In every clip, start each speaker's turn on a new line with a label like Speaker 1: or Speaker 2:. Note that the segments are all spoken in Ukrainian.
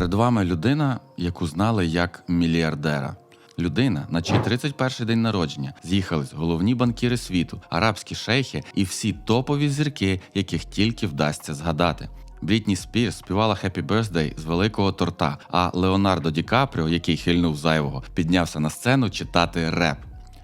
Speaker 1: Перед вами людина, яку знали як мільярдера. Людина, на чий 31-й день народження з'їхались головні банкіри світу, арабські шейхи і всі топові зірки, яких тільки вдасться згадати. Брітні Спірс співала «Happy Birthday» з великого торта, а Леонардо Ді Капріо, який хильнув зайвого, піднявся на сцену читати реп.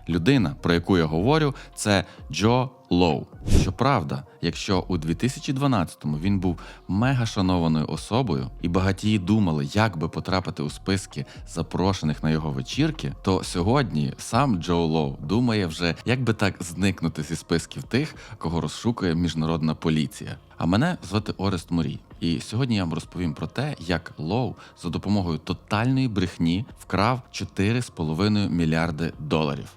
Speaker 1: Людина, про яку я говорю, це Джо Лоу. Щоправда, якщо у 2012-му він був мега шанованою особою, і багатії думали, як би потрапити у списки запрошених на його вечірки, то сьогодні сам Джо Лоу думає вже, як би так зникнути зі списків тих, кого розшукує міжнародна поліція. А мене звати Орест Мурій. І сьогодні я вам розповім про те, як Лоу за допомогою тотальної брехні вкрав 4,5 мільярди доларів.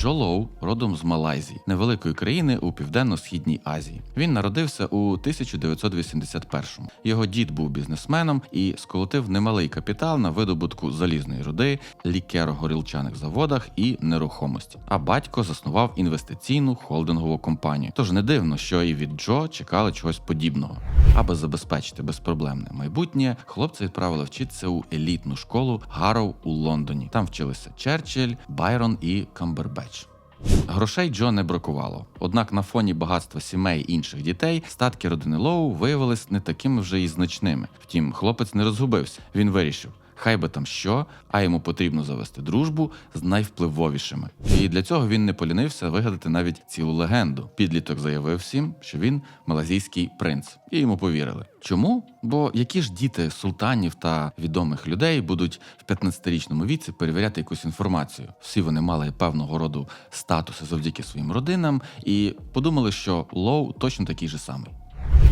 Speaker 1: Джо Лоу родом з Малайзії, невеликої країни у південно-східній Азії. Він народився у 1981-му. Його дід був бізнесменом і сколотив немалий капітал на видобутку залізної руди, лікеро-горілчаних заводах і нерухомості. А батько заснував інвестиційну холдингову компанію. Тож не дивно, що і від Джо чекали чогось подібного. Аби забезпечити безпроблемне майбутнє, хлопці відправили вчитися у елітну школу Гарроу у Лондоні. Там вчилися Черчилль, Байрон і Камбербеч. Грошей Джо не бракувало. Однак на фоні багатства сімей інших дітей статки родини Лоу виявились не такими вже і значними. Втім, хлопець не розгубився. Він вирішив. Хай би там що, а йому потрібно завести дружбу з найвпливовішими. І для цього він не полінився вигадати навіть цілу легенду. Підліток заявив всім, що він малазійський принц, і йому повірили. Чому? Бо які ж діти султанів та відомих людей будуть в 15-річному віці перевіряти якусь інформацію? Всі вони мали певного роду статуси завдяки своїм родинам, і подумали, що Лоу точно такий же самий.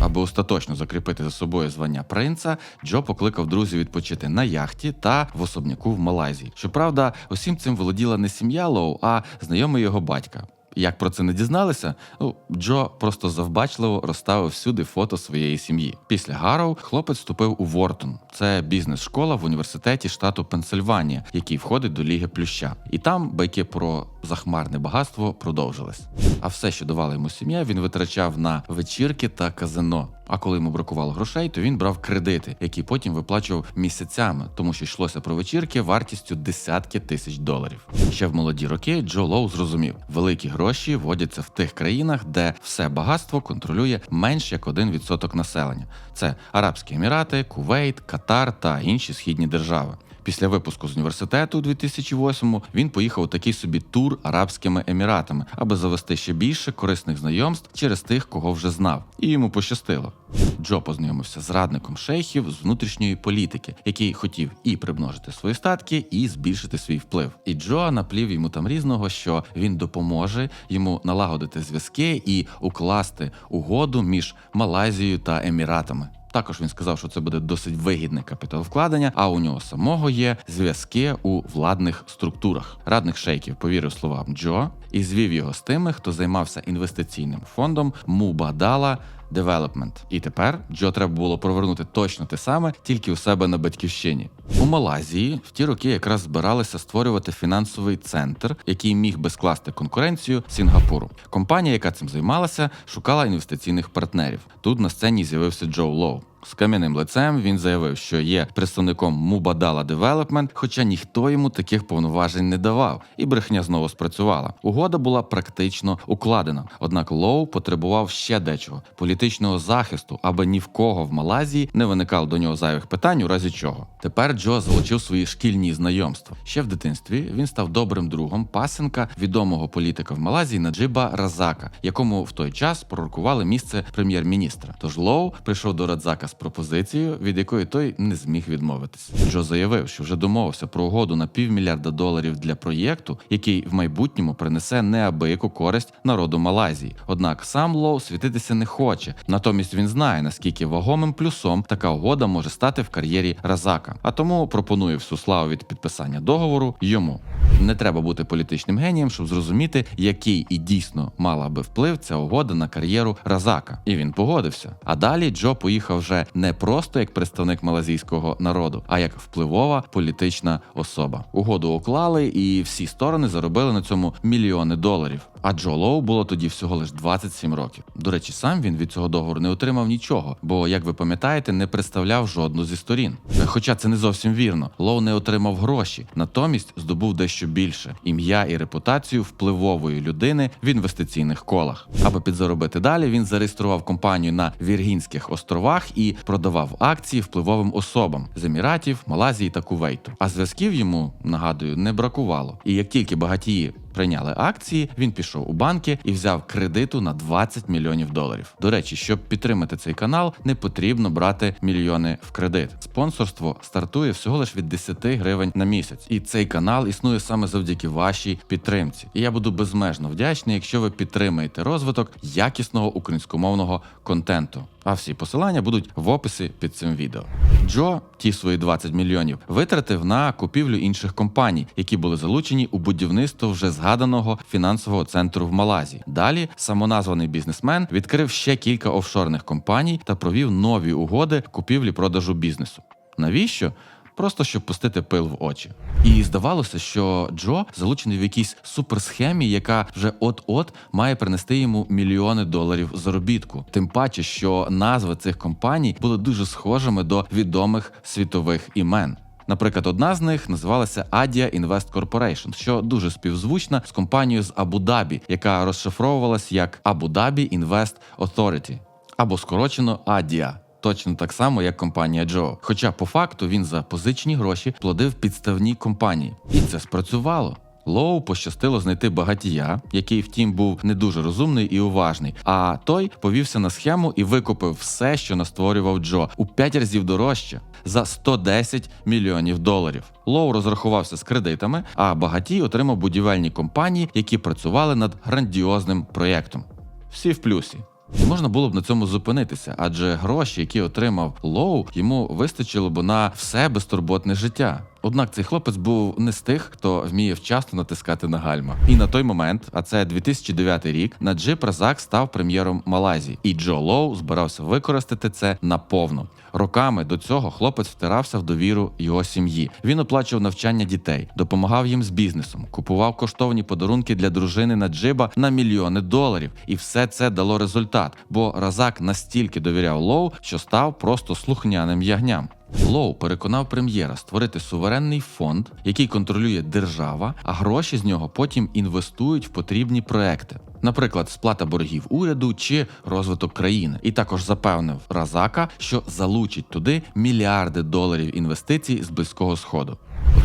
Speaker 1: Аби остаточно закріпити за собою звання принца, Джо покликав друзів відпочити на яхті та в особняку в Малайзії. Щоправда, усім цим володіла не сім'я Лоу, а знайомий його батька. Як про це не дізналися, ну Джо просто завбачливо розставив всюди фото своєї сім'ї. Після Гарроу хлопець вступив у Вортон. Це бізнес-школа в університеті штату Пенсильванія, який входить до Ліги Плюща. І там байки про захмарне багатство продовжились. А все, що давала йому сім'я, він витрачав на вечірки та казино. А коли йому бракувало грошей, то він брав кредити, які потім виплачував місяцями, тому що йшлося про вечірки вартістю десятки тисяч доларів. Ще в молоді роки Джо Лоу зрозумів, великі гроші водяться в тих країнах, де все багатство контролює менш як 1% населення. Це Арабські Емірати, Кувейт, Катар та інші східні держави. Після випуску з університету у 2008-му він поїхав у такий собі тур Арабськими Еміратами, аби завести ще більше корисних знайомств через тих, кого вже знав, і йому пощастило. Джо познайомився з радником шейхів з внутрішньої політики, який хотів і примножити свої статки, і збільшити свій вплив. І Джо наплів йому там різного, що він допоможе йому налагодити зв'язки і укласти угоду між Малайзією та Еміратами. Також він сказав, що це буде досить вигідне капіталовкладення, а у нього самого є зв'язки у владних структурах. Радник шейків повірив словам Джо і звів його з тими, хто займався інвестиційним фондом Мубадала Development. І тепер Джо треба було провернути точно те саме, тільки у себе на батьківщині. У Малайзії в ті роки якраз збиралися створювати фінансовий центр, який міг би скласти конкуренцію Сінгапуру. Компанія, яка цим займалася, шукала інвестиційних партнерів. Тут на сцені з'явився Джо Лоу. З кам'яним лицем він заявив, що є представником Мубадала Development, хоча ніхто йому таких повноважень не давав, і брехня знову спрацювала. Угода була практично укладена. Однак Лоу потребував ще дечого політичного захисту, аби ні в кого в Малайзії не виникало до нього зайвих питань, у разі чого. Тепер Джо залучив свої шкільні знайомства. Ще в дитинстві він став добрим другом пасенка відомого політика в Малайзії Наджиба Разака, якому в той час пророкували місце прем'єр-міністра. Тож Лоу прийшов до Радзака з пропозицією, від якої той не зміг відмовитись. Джо заявив, що вже домовився про угоду на півмільярда доларів для проєкту, який в майбутньому принесе неабияку користь народу Малайзії. Однак сам Лоу світитися не хоче. Натомість він знає, наскільки вагомим плюсом така угода може стати в кар'єрі Разака. А тому пропонує всю славу від підписання договору йому. Не треба бути політичним генієм, щоб зрозуміти, який і дійсно мала би вплив ця угода на кар'єру Разака. І він погодився. А далі Джо поїхав вже не просто як представник малазійського народу, а як впливова політична особа. Угоду уклали, і всі сторони заробили на цьому мільйони доларів. А Джо Лоу було тоді всього лиш 27 років. До речі, сам він від цього договору не отримав нічого, бо, як ви пам'ятаєте, не представляв жодну зі сторін. Е, Хоча це не зовсім вірно. Лоу не отримав гроші, натомість здобув дещо більше ім'я і репутацію впливової людини в інвестиційних колах. Аби підзаробити далі, він зареєстрував компанію на Віргінських островах і продавав акції впливовим особам з Еміратів, Малазії та Кувейту. А зв'язків йому нагадую не бракувало. І як тільки багатії прийняли акції, він пішов у банки і взяв кредиту на 20 мільйонів доларів. До речі, щоб підтримати цей канал, не потрібно брати мільйони в кредит. Спонсорство стартує всього лиш від 10 гривень на місяць, і цей канал існує саме завдяки вашій підтримці. І я буду безмежно вдячний, якщо ви підтримаєте розвиток якісного українськомовного контенту. А всі посилання будуть в описі під цим відео. Джо ті свої 20 мільйонів витратив на купівлю інших компаній, які були залучені у будівництво вже згаданого фінансового центру в Малазії. Далі самоназваний бізнесмен відкрив ще кілька офшорних компаній та провів нові угоди купівлі-продажу бізнесу. Навіщо? Просто щоб пустити пил в очі. І здавалося, що Джо залучений в якійсь суперсхемі, яка вже от-от має принести йому мільйони доларів заробітку. Тим паче, що назви цих компаній були дуже схожими до відомих світових імен. Наприклад, одна з них називалася Adia Invest Corporation, що дуже співзвучна з компанією з Абу-Дабі, яка розшифровувалась як Abu Dhabi Invest Authority, або скорочено ADIA. Точно так само, як компанія Джо. Хоча по факту він за позичні гроші плодив підставні компанії, і це спрацювало. Лоу пощастило знайти багатія, який, втім, був не дуже розумний і уважний. А той повівся на схему і викупив все, що настворював Джо, у 5 разів дорожче за 110 мільйонів доларів. Лоу розрахувався з кредитами, а багатій отримав будівельні компанії, які працювали над грандіозним проєктом. Всі в плюсі. І можна було б на цьому зупинитися, адже гроші, які отримав Лоу, йому вистачило б на все безтурботне життя. Однак цей хлопець був не з тих, хто вміє вчасно натискати на гальма. І на той момент, а це 2009 рік, Наджиб Разак став прем'єром Малайзії, і Джо Лоу збирався використати це наповну. Роками до цього хлопець втирався в довіру його сім'ї. Він оплачував навчання дітей, допомагав їм з бізнесом, купував коштовні подарунки для дружини Наджиба на мільйони доларів. І все це дало результат, бо Разак настільки довіряв Лоу, що став просто слухняним ягням. Лоу переконав прем'єра створити суверенний фонд, який контролює держава, а гроші з нього потім інвестують в потрібні проекти. Наприклад, сплата боргів уряду чи розвиток країни, і також запевнив Разака, що залучить туди мільярди доларів інвестицій з близького сходу.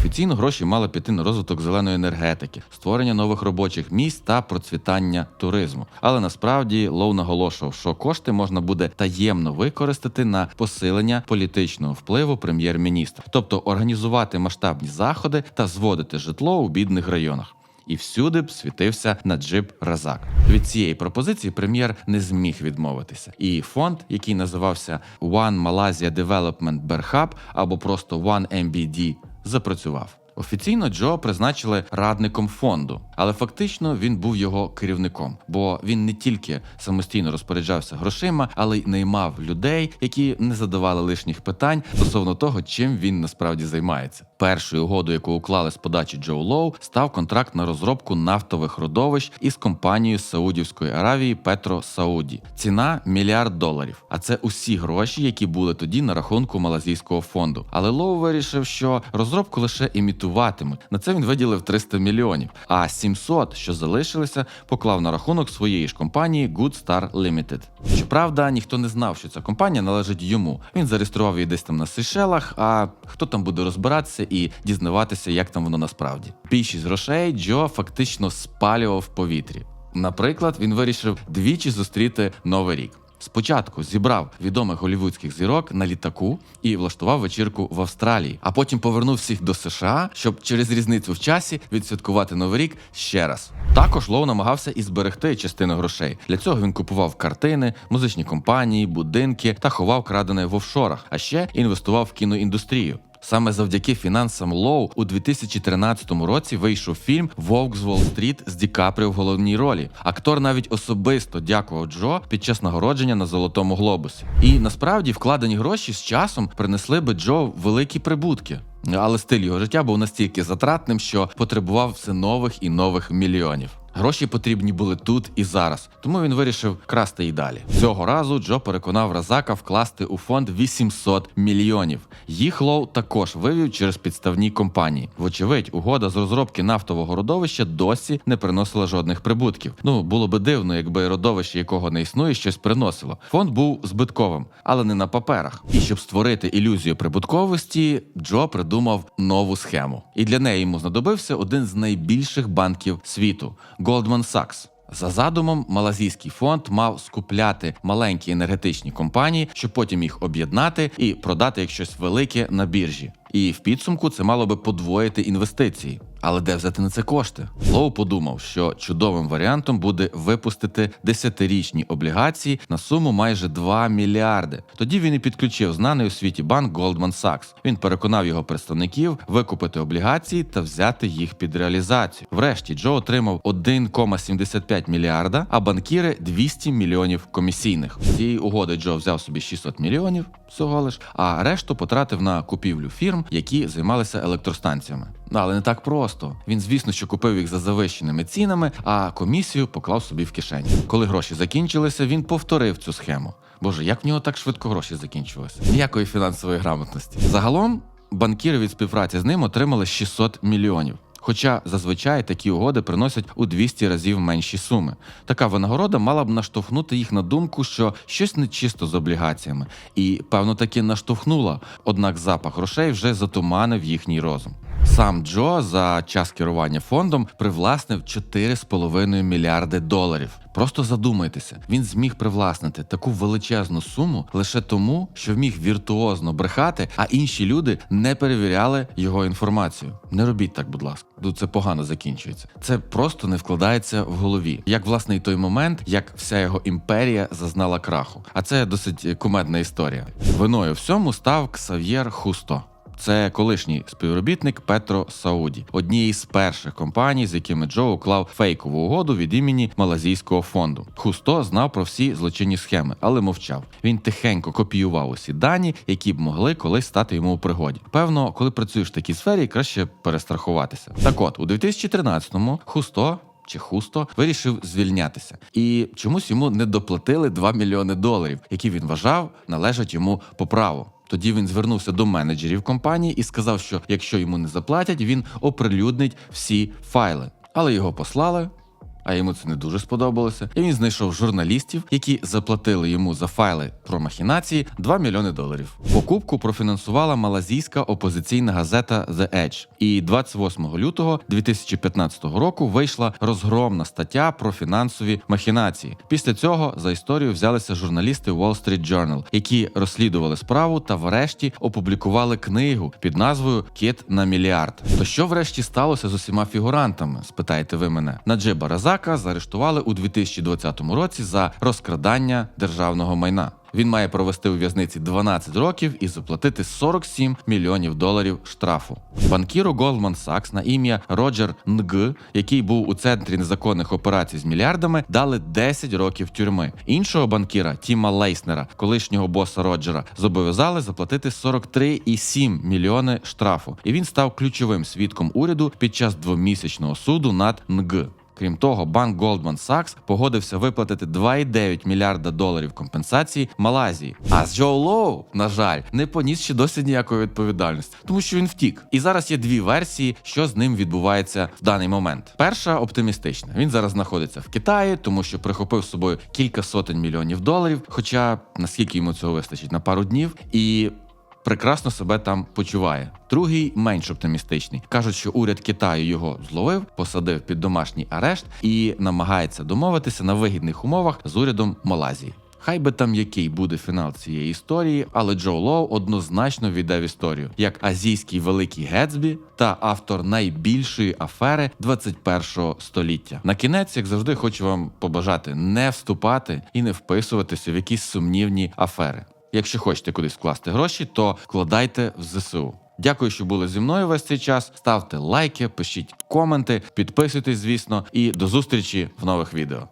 Speaker 1: Офіційно гроші мали піти на розвиток зеленої енергетики, створення нових робочих місць та процвітання туризму. Але насправді Лоу наголошував, що кошти можна буде таємно використати на посилення політичного впливу прем'єр-міністра, тобто організувати масштабні заходи та зводити житло у бідних районах. І всюди б світився Наджиб Разак. Від цієї пропозиції прем'єр не зміг відмовитися. І фонд, який називався One Malaysia Development Berhab або просто One MBD, запрацював. Офіційно Джо призначили радником фонду, але фактично він був його керівником, бо він не тільки самостійно розпоряджався грошима, але й наймав людей, які не задавали лишніх питань стосовно того, чим він насправді займається. Першою угодою, яку уклали з подачі Джо Лоу, став контракт на розробку нафтових родовищ із компанією Саудівської Аравії Петро Сауді. Ціна мільярд доларів. А це усі гроші, які були тоді на рахунку малазійського фонду. Але Лоу вирішив, що розробку лише імітуватимуть. На це він виділив 300 мільйонів. А 700, що залишилися, поклав на рахунок своєї ж компанії Good Star Limited. Щоправда, ніхто не знав, що ця компанія належить йому. Він зареєстрував її десь там на Сейшелах, а хто там буде розбиратися і дізнаватися, як там воно насправді. Більшість грошей Джо фактично спалював в повітрі. Наприклад, він вирішив двічі зустріти новий рік. Спочатку зібрав відомих голівудських зірок на літаку і влаштував вечірку в Австралії, а потім повернув всіх до США, щоб через різницю в часі відсвяткувати новий рік ще раз. Також Лоу намагався і зберегти частину грошей. Для цього він купував картини, музичні компанії, будинки та ховав крадене в офшорах, а ще інвестував в кіноіндустрію. Саме завдяки фінансам Лоу у 2013 році вийшов фільм Вовк з Уолл-стріт з Ді Капріо в головній ролі. Актор навіть особисто дякував Джо під час нагородження на Золотому глобусі. І насправді вкладені гроші з часом принесли би Джо великі прибутки. Але стиль його життя був настільки затратним, що потребував все нових і нових мільйонів. Гроші потрібні були тут і зараз, тому він вирішив красти і далі. Цього разу Джо переконав Разака вкласти у фонд 800 мільйонів. Їх Лоу також вивів через підставні компанії. Вочевидь, угода з розробки нафтового родовища досі не приносила жодних прибутків. Ну було би дивно, якби родовище, якого не існує, щось приносило. Фонд був збитковим, але не на паперах. І щоб створити ілюзію прибутковості, Джо придумав нову схему. І для неї йому знадобився один з найбільших банків світу Goldman Sachs. За задумом, малазійський фонд мав скупляти маленькі енергетичні компанії, щоб потім їх об'єднати і продати як щось велике на біржі. І в підсумку це мало би подвоїти інвестиції. Але де взяти на це кошти? Лоу подумав, що чудовим варіантом буде випустити десятирічні облігації на суму майже 2 мільярди. Тоді він і підключив знаний у світі банк Goldman Sachs. Він переконав його представників викупити облігації та взяти їх під реалізацію. Врешті Джо отримав 1,75 мільярда, а банкіри 200 мільйонів комісійних. З цієї угоди Джо взяв собі 600 мільйонів всього лиш, а решту потратив на купівлю фірм, які займалися електростанціями. Ну, Але не так просто. Він, звісно, що купив їх за завищеними цінами, а комісію поклав собі в кишені. Коли гроші закінчилися, він повторив цю схему. Боже, як в нього так швидко гроші закінчилися? Ніякої фінансової грамотності. Загалом банкіри від співпраці з ним отримали 600 мільйонів. Хоча зазвичай такі угоди приносять у 200 разів менші суми. Така винагорода мала б наштовхнути їх на думку, що щось нечисто з облігаціями, і певно таки наштовхнула. Однак запах грошей вже затуманив їхній розум. Сам Джо за час керування фондом привласнив 4,5 мільярди доларів. Просто задумайтеся, він зміг привласнити таку величезну суму лише тому, що вміг віртуозно брехати, а інші люди не перевіряли його інформацію. Не робіть так, будь ласка. Тут це погано закінчується. Це просто не вкладається в голові. Як власне і той момент, як вся його імперія зазнала краху. А це досить кумедна історія. Виною всьому став Ксав'єр Хусто. Це колишній співробітник Петро Сауді, однієї з перших компаній, з якими Джо уклав фейкову угоду від імені Малазійського фонду. Хусто знав про всі злочинні схеми, але мовчав. Він тихенько копіював усі дані, які б могли колись стати йому у пригоді. Певно, коли працюєш в такій сфері, краще перестрахуватися. Так от, у 2013-му Хусто чи Хусто вирішив звільнятися, і чомусь йому не доплатили 2 мільйони доларів, які він вважав належать йому по праву. Тоді він звернувся до менеджерів компанії і сказав, що якщо йому не заплатять, він оприлюднить всі файли. Але його послали. А йому це не дуже сподобалося. І він знайшов журналістів, які заплатили йому за файли про махінації 2 мільйони доларів. Покупку профінансувала малазійська опозиційна газета The Edge. І 28 лютого 2015 року вийшла розгромна стаття про фінансові махінації. Після цього за історію взялися журналісти Wall Street Journal, які розслідували справу та врешті опублікували книгу під назвою Кіт на мільярд. То що врешті сталося з усіма фігурантами? Спитаєте ви мене? Наджиба Разака заарештували у 2020 році за розкрадання державного майна. Він має провести у в'язниці 12 років і заплатити 47 мільйонів доларів штрафу. Банкіру Goldman Sachs на ім'я Роджер Нг, який був у центрі незаконних операцій з мільярдами, дали 10 років тюрми. Іншого банкіра Тіма Лейснера, колишнього боса Роджера, зобов'язали заплатити 43,7 мільйони штрафу. І він став ключовим свідком уряду під час двомісячного суду над Нг. Крім того, банк Goldman Sachs погодився виплатити 2,9 мільярда доларів компенсації Малайзії. А з Джо Лоу, на жаль, не поніс ще досі ніякої відповідальності, тому що він втік. І зараз є дві версії, що з ним відбувається в даний момент. Перша оптимістична. Він зараз знаходиться в Китаї, тому що прихопив з собою кілька сотень мільйонів доларів. Хоча наскільки йому цього вистачить на пару днів, і прекрасно себе там почуває. Другий менш оптимістичний. кажуть, що уряд Китаю його зловив, посадив під домашній арешт і намагається домовитися на вигідних умовах з урядом Малайзії. Хай би там який буде фінал цієї історії, але Джо Лоу однозначно віддав історію як азійський великий Гетсбі та автор найбільшої афери 21-го століття. На кінець, як завжди, хочу вам побажати не вступати і не вписуватися в якісь сумнівні афери. Якщо хочете кудись вкласти гроші, то вкладайте в ЗСУ. Дякую, що були зі мною весь цей час. Ставте лайки, пишіть коменти, підписуйтесь, звісно, і до зустрічі в нових відео.